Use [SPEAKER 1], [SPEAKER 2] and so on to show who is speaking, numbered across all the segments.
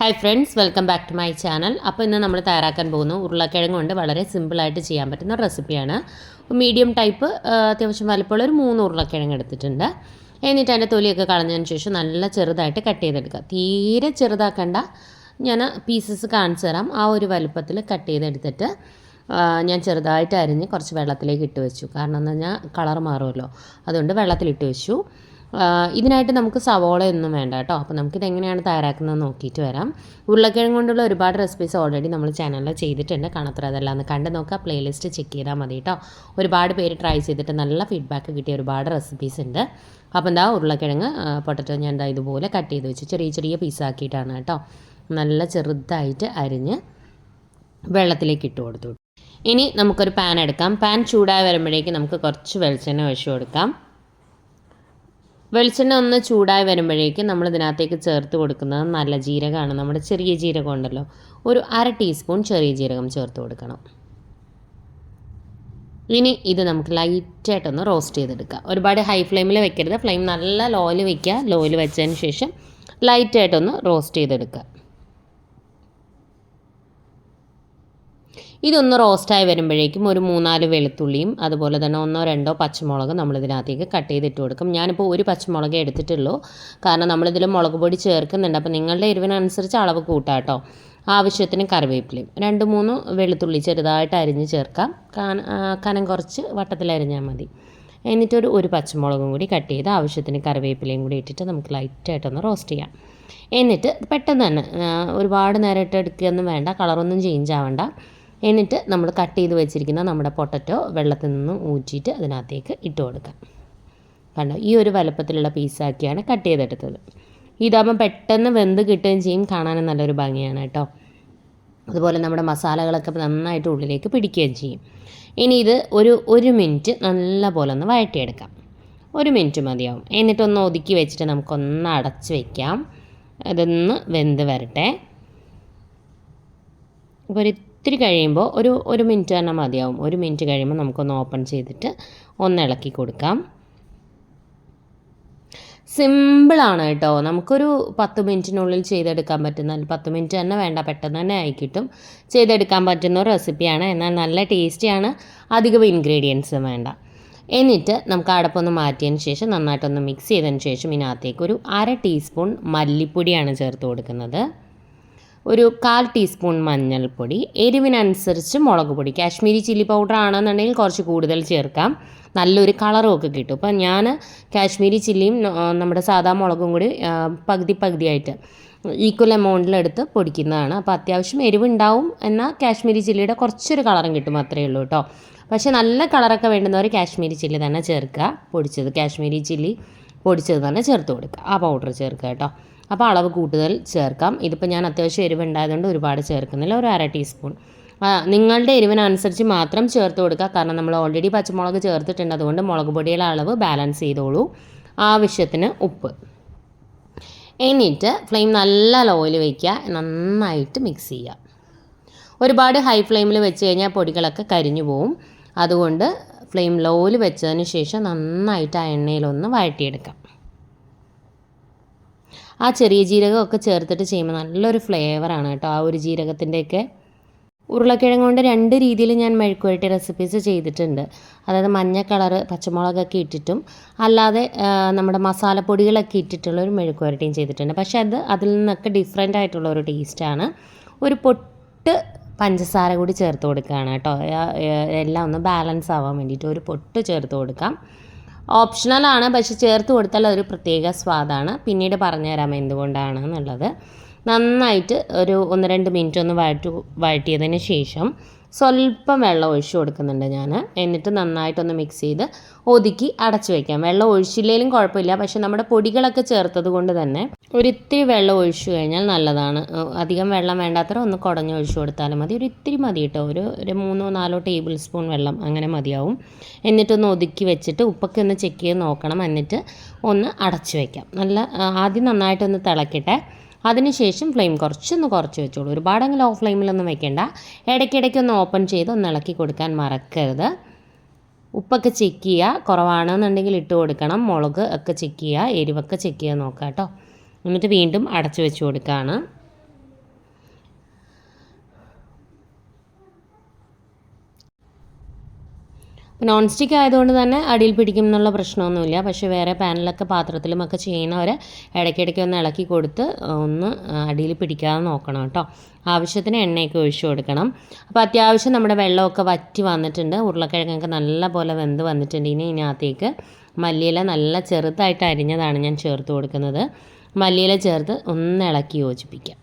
[SPEAKER 1] Hi friends welcome back to my channel അപ്പോൾ ഇന്ന് നമ്മൾ തയ്യാറാക്കാൻ പോകുന്നു ഉരുളക്കിഴങ്ങ് കൊണ്ട് വളരെ സിമ്പിളായിട്ട് ചെയ്യാൻ പറ്റുന്ന റെസിപ്പിയാണ് മീഡിയം ടൈപ്പ് അത്യാവശ്യം വലുപ്പമുള്ള ഒരു മൂന്ന് ഉരുളക്കിഴങ്ങ് എടുത്തിട്ടുണ്ട്. എന്നിട്ട് അതിന്റെ തൊലിയൊക്കെ കളഞ്ഞതിന് ശേഷം നല്ല ചെറുതായിട്ട് കട്ട് ചെയ്തെടുക്കുക. തീരെ ചെറുതാക്കണ്ട. ഞാൻ പീസസ് കാണിച്ചു തരാം. ആ ഒരു വലുപ്പത്തിൽ കട്ട് ചെയ്തെടുത്തിട്ട് ഞാൻ ചെറുതായിട്ട് അരിഞ്ഞ് കുറച്ച് വെള്ളത്തിലേക്ക് ഇട്ട് വെച്ചു. കാരണം എന്ന് പറഞ്ഞാൽ കളർ മാറുമല്ലോ. അതുകൊണ്ട് വെള്ളത്തിലിട്ട് വെച്ചു. ഇതിനായിട്ട് നമുക്ക് സവോളയൊന്നും വേണ്ട കേട്ടോ. അപ്പോൾ നമുക്കിത് എങ്ങനെയാണ് തയ്യാറാക്കുന്നത് നോക്കിയിട്ട് വരാം. ഉരുളക്കിഴങ്ങ് കൊണ്ടുള്ള ഒരുപാട് റെസിപ്പീസ് ഓൾറെഡി നമ്മൾ ചാനലിൽ ചെയ്തിട്ടുണ്ട്. കാണാത്ര അതെല്ലാം ഒന്ന് കണ്ട് നോക്കുക. പ്ലേലിസ്റ്റ് ചെക്ക് ചെയ്താൽ മതി കേട്ടോ. ഒരുപാട് പേര് ട്രൈ ചെയ്തിട്ട് നല്ല ഫീഡ്ബാക്ക് കിട്ടിയ ഒരുപാട് റെസിപ്പീസ് ഉണ്ട്. അപ്പോൾ എന്താ ഉരുളക്കിഴങ്ങ് പൊട്ടറ്റോ ഞാൻ എന്താ ഇതുപോലെ കട്ട് ചെയ്ത് വെച്ച് ചെറിയ ചെറിയ പീസാക്കിയിട്ടാണ് കേട്ടോ. നല്ല ചെറുതായിട്ട് അരിഞ്ഞ് വെള്ളത്തിലേക്ക് ഇട്ട് കൊടുത്തു. ഇനി നമുക്കൊരു പാൻ എടുക്കാം. പാൻ ചൂടായി വരുമ്പോഴേക്ക് നമുക്ക് കുറച്ച് വെളിച്ചെണ്ണ ഒഴിച്ചു കൊടുക്കാം. വെളിച്ചെണ്ണ ഒന്ന് ചൂടായി വരുമ്പോഴേക്കും നമ്മൾ ഇതിനകത്തേക്ക് ചേർത്ത് കൊടുക്കുന്നത് നല്ല ജീരകമാണ്. നമ്മുടെ ചെറിയ ജീരകം ഉണ്ടല്ലോ. ഒരു അര ടീസ്പൂൺ ചെറിയ ജീരകം ചേർത്ത് കൊടുക്കണം. ഇനി ഇത് നമുക്ക് ലൈറ്റായിട്ടൊന്ന് റോസ്റ്റ് ചെയ്തെടുക്കാം. ഒരുപാട് ഹൈ ഫ്ലെയിമിൽ വെക്കരുത്. ഫ്ലെയിം നല്ല ലോയിൽ വയ്ക്കുക ലോയിൽ വെച്ചതിന് ശേഷം ലൈറ്റായിട്ടൊന്ന് റോസ്റ്റ് ചെയ്തെടുക്കുക. ഇതൊന്ന് റോസ്റ്റായി വരുമ്പോഴേക്കും ഒരു മൂന്നാൽ വെളുത്തുള്ളിയും അതുപോലെ തന്നെ ഒന്നോ രണ്ടോ പച്ചമുളക് നമ്മൾ ഇതിനകത്തേക്ക് കട്ട് ചെയ്തിട്ട് കൊടുക്കും. ഞാനിപ്പോൾ ഒരു പച്ചമുളക് എടുത്തിട്ടുള്ളൂ. കാരണം നമ്മളിതിൽ മുളക് പൊടി ചേർക്കുന്നുണ്ട്. അപ്പോൾ നിങ്ങളുടെ എരിവിനനുസരിച്ച് അളവ് കൂട്ടാട്ടോ ആവശ്യത്തിന് കറിവേപ്പിലയും. രണ്ട് മൂന്ന് വെളുത്തുള്ളി ചെറുതായിട്ട് അരിഞ്ഞ് ചേർക്കാം. കാന- കുറച്ച് വട്ടത്തിൽ അരിഞ്ഞാൽ മതി. എന്നിട്ടൊരു ഒരു പച്ചമുളകും കൂടി കട്ട് ചെയ്ത് ആവശ്യത്തിന് കറിവേപ്പിലയും കൂടി ഇട്ടിട്ട് നമുക്ക് ലൈറ്റായിട്ടൊന്ന് റോസ്റ്റ് ചെയ്യാം. എന്നിട്ട് പെട്ടെന്ന് തന്നെ ഒരുപാട് നേരം ഇട്ട് എടുക്കുകയൊന്നും വേണ്ട. കളറൊന്നും ചേഞ്ച് ആവണ്ട. എന്നിട്ട് നമ്മൾ കട്ട് ചെയ്ത് വെച്ചിരിക്കുന്ന നമ്മുടെ പൊട്ടറ്റോ വെള്ളത്തിൽ നിന്ന് ഊറ്റിയിട്ട് അതിനകത്തേക്ക് ഇട്ട് കൊടുക്കാം. കണ്ടോ? ഈ ഒരു വലുപ്പത്തിലുള്ള പീസാക്കിയാണ് കട്ട് ചെയ്തെടുത്തത്. ഇതാകുമ്പോൾ പെട്ടെന്ന് വെന്ത് കിട്ടുകയും ചെയ്യും. കാണാനും നല്ലൊരു ഭംഗിയാണ് കേട്ടോ. അതുപോലെ നമ്മുടെ മസാലകളൊക്കെ നന്നായിട്ട് ഉള്ളിലേക്ക് പിടിക്കുകയും ചെയ്യും. ഇനി ഇത് ഒരു ഒരു മിനിറ്റ് നല്ല പോലെ ഒന്ന് വഴറ്റിയെടുക്കാം. ഒരു മിനിറ്റ് മതിയാവും. എന്നിട്ടൊന്ന് ഒതുക്കി വെച്ചിട്ട് നമുക്കൊന്ന് അടച്ച് വയ്ക്കാം അതൊന്ന് വെന്ത് വരട്ടെ. ഒരു ഇത്തിരി കഴിയുമ്പോൾ ഒരു ഒരു മിനിറ്റ് തന്നെ മതിയാവും. ഒരു മിനിറ്റ് കഴിയുമ്പോൾ നമുക്കൊന്ന് ഓപ്പൺ ചെയ്തിട്ട് ഒന്ന് ഇളക്കി കൊടുക്കാം. സിമ്പിളാണ് കേട്ടോ. നമുക്കൊരു പത്ത് മിനിറ്റിനുള്ളിൽ ചെയ്തെടുക്കാൻ പറ്റുന്ന പത്ത് മിനിറ്റ് തന്നെ വേണ്ട പെട്ടെന്ന് തന്നെ ആയി കിട്ടും. ചെയ്തെടുക്കാൻ പറ്റുന്ന ഒരു റെസിപ്പിയാണ്. എന്നാൽ നല്ല ടേസ്റ്റിയാണ്. അധികം ഇൻഗ്രീഡിയൻസും വേണ്ട. എന്നിട്ട് നമുക്ക് അടപ്പൊന്ന് മാറ്റിയതിന് ശേഷം നന്നായിട്ടൊന്ന് മിക്സ് ചെയ്തതിന് ശേഷം ഇതിനകത്തേക്ക് ഒരു അര ടീസ്പൂൺ മല്ലിപ്പൊടിയാണ് ചേർത്ത് കൊടുക്കുന്നത്. ഒരു കാൽ ടീസ്പൂൺ മഞ്ഞൾപ്പൊടി എരിവിനനുസരിച്ച് മുളക് പൊടി കാശ്മീരി ചില്ലി പൗഡർ ആണെന്നുണ്ടെങ്കിൽ കുറച്ച് കൂടുതൽ ചേർക്കാം. നല്ലൊരു കളറും ഒക്കെ കിട്ടും. അപ്പം ഞാൻ കാശ്മീരി ചില്ലിയും നമ്മുടെ സാധാ മുളകും കൂടി പകുതി പകുതിയായിട്ട് ഈക്വൽ എമൗണ്ടിലെടുത്ത് പൊടിക്കുന്നതാണ്. അപ്പോൾ അത്യാവശ്യം എരിവുണ്ടാവും എന്നാൽ കാശ്മീരി ചില്ലിയുടെ കുറച്ചൊരു കളറും കിട്ടും അത്രയേ ഉള്ളൂ കേട്ടോ പക്ഷേ നല്ല കളറൊക്കെ വേണ്ടുന്നവർ കാശ്മീരി ചില്ലി തന്നെ ചേർക്കുക. പൊടിച്ചത് കാശ്മീരി ചില്ലി പൊടിച്ചത് തന്നെ ചേർത്ത് കൊടുക്കുക. ആ പൗഡർ ചേർക്കുക കേട്ടോ അപ്പോൾ അളവ് കൂടുതൽ ചേർക്കാം. ഇതിപ്പോൾ ഞാൻ അത്യാവശ്യം എരിവുണ്ടായതുകൊണ്ട് ഒരുപാട് ചേർക്കുന്നില്ല. ഒരു അര ടീസ്പൂൺ നിങ്ങളുടെ എരിവിനനുസരിച്ച് മാത്രം ചേർത്ത് കൊടുക്കുക. കാരണം നമ്മൾ ഓൾറെഡി പച്ചമുളക് ചേർത്തിട്ടുണ്ട്. അതുകൊണ്ട് മുളക് പൊടിയുടെ അളവ് ബാലൻസ് ചെയ്തോളൂ. ആവശ്യത്തിന് ഉപ്പ്. എന്നിട്ട് ഫ്ലെയിം നല്ല ലോയിൽ വയ്ക്കുക നന്നായിട്ട് മിക്സ് ചെയ്യുക. ഒരുപാട് ഹൈ ഫ്ലെയിമിൽ വെച്ച് കഴിഞ്ഞാൽ പൊടികളൊക്കെ കരിഞ്ഞു പോവും. അതുകൊണ്ട് ഫ്ലെയിം ലോയിൽ വെച്ചതിന് ശേഷം നന്നായിട്ട് ആ എണ്ണയിലൊന്ന് വഴറ്റിയെടുക്കാം. ആ ചെറിയ ജീരകമൊക്കെ ചേർത്തിട്ട് ചെയ്യുമ്പോൾ നല്ലൊരു ഫ്ലേവറാണ് കേട്ടോ ആ ഒരു ജീരകത്തിന്റെയൊക്കെ. ഉരുളക്കിഴങ്ങ് കൊണ്ട് രണ്ട് രീതിയിൽ ഞാൻ മെഴുക്കുവരട്ടി റെസിപ്പീസ് ചെയ്തിട്ടുണ്ട്. അതായത് മഞ്ഞ കളറ് പച്ചമുളകൊക്കെ ഇട്ടിട്ടും അല്ലാതെ നമ്മുടെ മസാലപ്പൊടികളൊക്കെ ഇട്ടിട്ടുള്ള ഒരു മെഴുക്കുവരട്ടിയും ചെയ്തിട്ടുണ്ട്. പക്ഷേ അത് അതിൽ നിന്നൊക്കെ ഡിഫറെന്റ് ആയിട്ടുള്ള ഒരു ടേസ്റ്റാണ് ഒരു പൊട്ട് പഞ്ചസാര കൂടി ചേർത്ത് കൊടുക്കുകയാണ് കേട്ടോ. എല്ലാം ഒന്ന് ബാലൻസ് ആവാൻ വേണ്ടിയിട്ട് ഒരു പൊട്ട് ചേർത്ത് കൊടുക്കാം. ഓപ്ഷണലാണ് പക്ഷെ ചേർത്ത് കൊടുത്താൽ അതൊരു പ്രത്യേക സ്വാദാണ്. പിന്നീട് പറഞ്ഞുതരാം എന്തുകൊണ്ടാണ് എന്നുള്ളത്. നന്നായിട്ട് ഒരു ഒന്ന് രണ്ട് മിനിറ്റ് ഒന്ന് വഴറ്റു വഴറ്റിയതിന് ശേഷം സ്വല്പം വെള്ളം ഒഴിച്ചു കൊടുക്കുന്നുണ്ട് ഞാൻ. എന്നിട്ട് നന്നായിട്ടൊന്ന് മിക്സ് ചെയ്ത് ഒതുക്കി അടച്ചു വയ്ക്കാം വെള്ളം ഒഴിച്ചില്ലെങ്കിലും കുഴപ്പമില്ല. പക്ഷെ നമ്മുടെ പൊടികളൊക്കെ ചേർത്തത് കൊണ്ട് തന്നെ ഒരിത്തിരി വെള്ളം ഒഴിച്ചു കഴിഞ്ഞാൽ നല്ലതാണ്. അധികം വെള്ളം വേണ്ടാത്ര ഒന്ന് കുടഞ്ഞ് ഒഴിച്ചു കൊടുത്താലും മതി. ഒരു ഇത്തിരി മതി കേട്ടോ. ഒരു ഒരു മൂന്നോ നാലോ ടേബിൾ സ്പൂൺ വെള്ളം അങ്ങനെ മതിയാവും. എന്നിട്ടൊന്ന് ഒതുക്കി വെച്ചിട്ട് ഉപ്പൊക്കെ ഒന്ന് ചെക്ക് ചെയ്ത് നോക്കണം. എന്നിട്ട് ഒന്ന് അടച്ചു വയ്ക്കാം നല്ല ആദ്യം നന്നായിട്ടൊന്ന് തിളക്കട്ടെ. അതിനുശേഷം ഫ്ലെയിം കുറച്ചൊന്ന് കുറച്ച് വെച്ചോളൂ. ഒരുപാടങ്ങ് ലോ ഫ്ലെയിമിലൊന്നും വെക്കേണ്ട. ഇടയ്ക്കിടയ്ക്ക് ഒന്ന് ഓപ്പൺ ചെയ്ത് ഒന്ന് ഇളക്കി കൊടുക്കാൻ മറക്കരുത്. ഉപ്പൊക്കെ ചെക്ക് ചെയ്യുക. കുറവാണെന്നുണ്ടെങ്കിൽ ഇട്ട് കൊടുക്കണം. മുളക് ഒക്കെ ചെക്ക് ചെയ്യുക. എരിവൊക്കെ ചെക്ക് ചെയ്യാൻ നോക്കാം കേട്ടോ എന്നിട്ട് വീണ്ടും അടച്ചു വെച്ച് കൊടുക്കുകയാണ് നോൺ സ്റ്റിക്ക് ആയതുകൊണ്ട് തന്നെ അടിയിൽ പിടിക്കും എന്നുള്ള പ്രശ്നമൊന്നുമില്ല. പക്ഷേ വേറെ പാനിലൊക്കെ പാത്രത്തിലുമൊക്കെ ചെയ്യുന്നവരെ ഇടയ്ക്കിടയ്ക്ക് ഒന്ന് ഇളക്കി കൊടുത്ത് ഒന്ന് അടിയിൽ പിടിക്കാതെ നോക്കണം കേട്ടോ. ആവശ്യത്തിന് എണ്ണയൊക്കെ ഒഴിച്ചു കൊടുക്കണം. അപ്പോൾ അത്യാവശ്യം നമ്മുടെ വെള്ളമൊക്കെ വറ്റി വന്നിട്ടുണ്ട്. ഉരുളക്കിഴങ്ങൊക്കെ നല്ല പോലെ വെന്ത് വന്നിട്ടുണ്ട്. ഇനി ഇതിനകത്തേക്ക് മല്ലിയില നല്ല ചെറുതായിട്ട് അരിഞ്ഞതാണ് ഞാൻ ചേർത്ത് കൊടുക്കുന്നത്. മല്ലിയില ചേർത്ത് ഒന്ന് ഇളക്കി യോജിപ്പിക്കാം.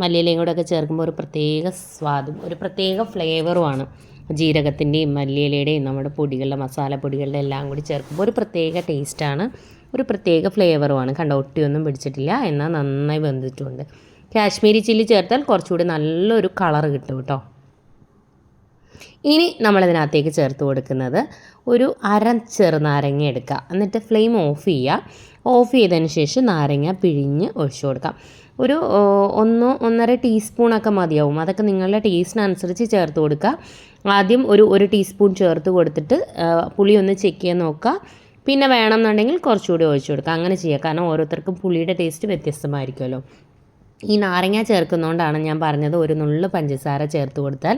[SPEAKER 1] മല്ലിയിലയും കൂടെ ഒക്കെ ചേർക്കുമ്പോൾ ഒരു പ്രത്യേക സ്വാദും ഒരു പ്രത്യേക ഫ്ലേവറുമാണ് ജീരകത്തിന്റെയും മല്ലിയിലയുടെയും നമ്മുടെ പൊടികളുടെ മസാലപ്പൊടികളുടെ എല്ലാം കൂടി ചേർക്കുമ്പോൾ ഒരു പ്രത്യേക ടേസ്റ്റാണ് ഒരു പ്രത്യേക ഫ്ലേവറുമാണ് കണ്ട ഒട്ടിയൊന്നും പിടിച്ചിട്ടില്ല. എന്നാൽ നന്നായി വെന്തിട്ടുണ്ട്. കാശ്മീരി ചില്ലി ചേർത്താൽ കുറച്ചുകൂടി നല്ലൊരു കളർ കിട്ടും കേട്ടോ. ഇനി നമ്മളിതിനകത്തേക്ക് ചേർത്ത് കൊടുക്കുന്നത് ഒരു അര ചെറുനാരങ്ങ എടുക്കുക. എന്നിട്ട് ഫ്ലെയിം ഓഫ് ചെയ്യുക. ഓഫ് ചെയ്തതിന് ശേഷം നാരങ്ങ പിഴിഞ്ഞ് ഒഴിച്ചു കൊടുക്കാം. ഒരു ഒന്നോ ഒന്നര ടീസ്പൂണൊക്കെ മതിയാവും. അതൊക്കെ നിങ്ങളുടെ ടേസ്റ്റിനനുസരിച്ച് ചേർത്ത് കൊടുക്കുക. ആദ്യം ഒരു ഒരു ടീസ്പൂൺ ചേർത്ത് കൊടുത്തിട്ട് പുളി ഒന്ന് ചെക്ക് ചെയ്യാൻ നോക്കുക. പിന്നെ വേണമെന്നുണ്ടെങ്കിൽ കുറച്ചുകൂടി ഒഴിച്ചു കൊടുക്കുക. അങ്ങനെ ചെയ്യുക. കാരണം ഓരോരുത്തർക്കും പുളിയുടെ ടേസ്റ്റ് വ്യത്യസ്തമായിരിക്കുമല്ലോ. ഈ നാരങ്ങ ചേർക്കുന്നതുകൊണ്ടാണ് ഞാൻ പറഞ്ഞത് ഒരു നുള്ളു പഞ്ചസാര ചേർത്ത് കൊടുത്താൽ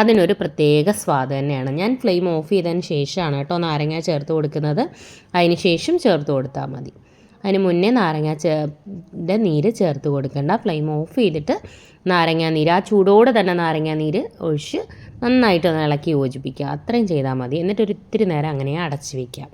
[SPEAKER 1] അതിനൊരു പ്രത്യേക സ്വാദ് തന്നെയാണ്. ഞാൻ ഫ്ലെയിം ഓഫ് ചെയ്തതിന് ശേഷമാണ് കേട്ടോ നാരങ്ങ ചേർത്ത് കൊടുക്കുന്നത്. അതിന് ശേഷം ചേർത്ത് കൊടുത്താൽ മതി. അതിന് മുന്നേ നാരങ്ങ ചേ നീര് ചേർത്ത് കൊടുക്കേണ്ട. ഫ്ലെയിം ഓഫ് ചെയ്തിട്ട് നാരങ്ങ നീര് ആ ചൂടോടെ തന്നെ നാരങ്ങ നീര് ഒഴിച്ച് നന്നായിട്ട് ഒന്ന് ഇളക്കി യോജിപ്പിക്കുക. അത്രയും ചെയ്താൽ മതി. എന്നിട്ട് ഒരു ഇത്തിരി നേരം അങ്ങനെ അടച്ച് വയ്ക്കാം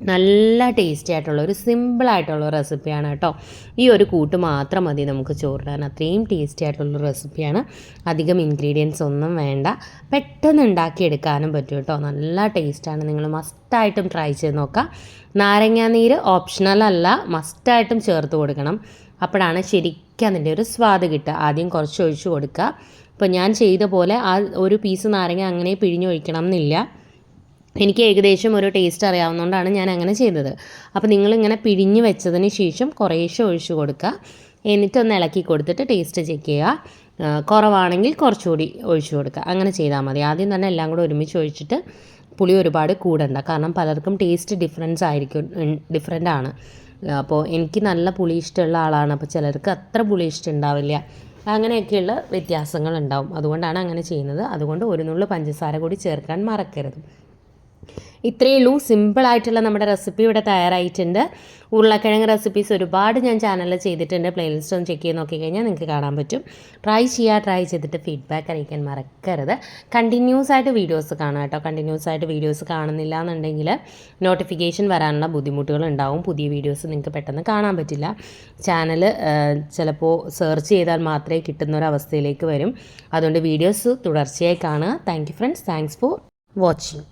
[SPEAKER 1] നല്ല ടേസ്റ്റി ആയിട്ടുള്ള ഒരു സിമ്പിളായിട്ടുള്ള റെസിപ്പിയാണ് കേട്ടോ. ഈ ഒരു കൂട്ട് മാത്രം മതി നമുക്ക് ചോറിടാൻ. അത്രയും ടേസ്റ്റി ആയിട്ടുള്ള റെസിപ്പിയാണ് അധികം ഇൻഗ്രീഡിയൻസ് ഒന്നും വേണ്ട. പെട്ടെന്ന് ഉണ്ടാക്കിയെടുക്കാനും പറ്റും കേട്ടോ. നല്ല ടേസ്റ്റാണ് നിങ്ങൾ മസ്റ്റായിട്ടും ട്രൈ ചെയ്ത് നോക്കാം. നാരങ്ങാനീര് ഓപ്ഷണൽ അല്ല. മസ്റ്റായിട്ടും ചേർത്ത് കൊടുക്കണം. അപ്പോഴാണ് ശരിക്കും അതിന്റെ ഒരു സ്വാദ് കിട്ടുക. ആദ്യം കുറച്ച് ഒഴിച്ച് കൊടുക്കുക. ഇപ്പോൾ ഞാൻ ചെയ്ത പോലെ ആ ഒരു പീസ് നാരങ്ങ അങ്ങനെ പിഴിഞ്ഞൊഴിക്കണം എന്നില്ല. എനിക്ക് ഏകദേശം ഒരു ടേസ്റ്റ് അറിയാവുന്നതുകൊണ്ടാണ് ഞാൻ അങ്ങനെ ചെയ്തത്. അപ്പോൾ നിങ്ങളിങ്ങനെ പിഴിഞ്ഞ് വെച്ചതിന് ശേഷം കുറേശ്ശെ ഒഴിച്ചു കൊടുക്കുക. എന്നിട്ടൊന്ന് ഇളക്കി കൊടുത്തിട്ട് ടേസ്റ്റ് ചെക്ക് ചെയ്യുക. കുറവാണെങ്കിൽ കുറച്ചുകൂടി ഒഴിച്ചു കൊടുക്കുക. അങ്ങനെ ചെയ്താൽ മതി. ആദ്യം തന്നെ എല്ലാം കൂടെ ഒരുമിച്ച് ഒഴിച്ചിട്ട് പുളി ഒരുപാട് കൂടണ്ട. കാരണം പലർക്കും ടേസ്റ്റ് ഡിഫറൻസ് ആയിരിക്കും ഡിഫറെന്റ് ആണ്. അപ്പോൾ എനിക്ക് നല്ല പുളി ഇഷ്ടമുള്ള ആളാണ്. അപ്പോൾ ചിലർക്ക് അത്ര പുളി ഇഷ്ടം ഉണ്ടാവില്ല. അങ്ങനെയൊക്കെയുള്ള വ്യത്യാസങ്ങൾ ഉണ്ടാവും. അതുകൊണ്ടാണ് അങ്ങനെ ചെയ്യുന്നത്. അതുകൊണ്ട് ഒരു നുള്ളു പഞ്ചസാര കൂടി ചേർക്കാൻ മറക്കരുത്. ഇത്രയേ ഉള്ളൂ. സിമ്പിളായിട്ടുള്ള നമ്മുടെ റെസിപ്പി ഇവിടെ തയ്യാറായിട്ടുണ്ട്. ഉരുളക്കിഴങ്ങ് റെസിപ്പീസ് ഒരുപാട് ഞാൻ ചാനലിൽ ചെയ്തിട്ടുണ്ട്. പ്ലേലിസ്റ്റ് ഒന്ന് ചെക്ക് ചെയ്ത് നോക്കിക്കഴിഞ്ഞാൽ നിങ്ങൾക്ക് കാണാൻ പറ്റും. ട്രൈ ചെയ്യുക ട്രൈ ചെയ്തിട്ട് ഫീഡ്ബാക്ക് അറിയിക്കാൻ മറക്കരുത്. കണ്ടിന്യൂസ് ആയിട്ട് വീഡിയോസ് കാണാം കേട്ടോ. കണ്ടിന്യൂസ് ആയിട്ട് വീഡിയോസ് കാണുന്നില്ല എന്നുണ്ടെങ്കിൽ നോട്ടിഫിക്കേഷൻ വരാനുള്ള ബുദ്ധിമുട്ടുകൾ ഉണ്ടാവും. പുതിയ വീഡിയോസ് നിങ്ങൾക്ക് പെട്ടെന്ന് കാണാൻ പറ്റില്ല. ചാനൽ ചിലപ്പോൾ സെർച്ച് ചെയ്താൽ മാത്രമേ കിട്ടുന്ന ഒരു അവസ്ഥയിലേക്ക് വരും. അതുകൊണ്ട് വീഡിയോസ് തുടർച്ചയായി കാണുക. Thank you friends thanks for watching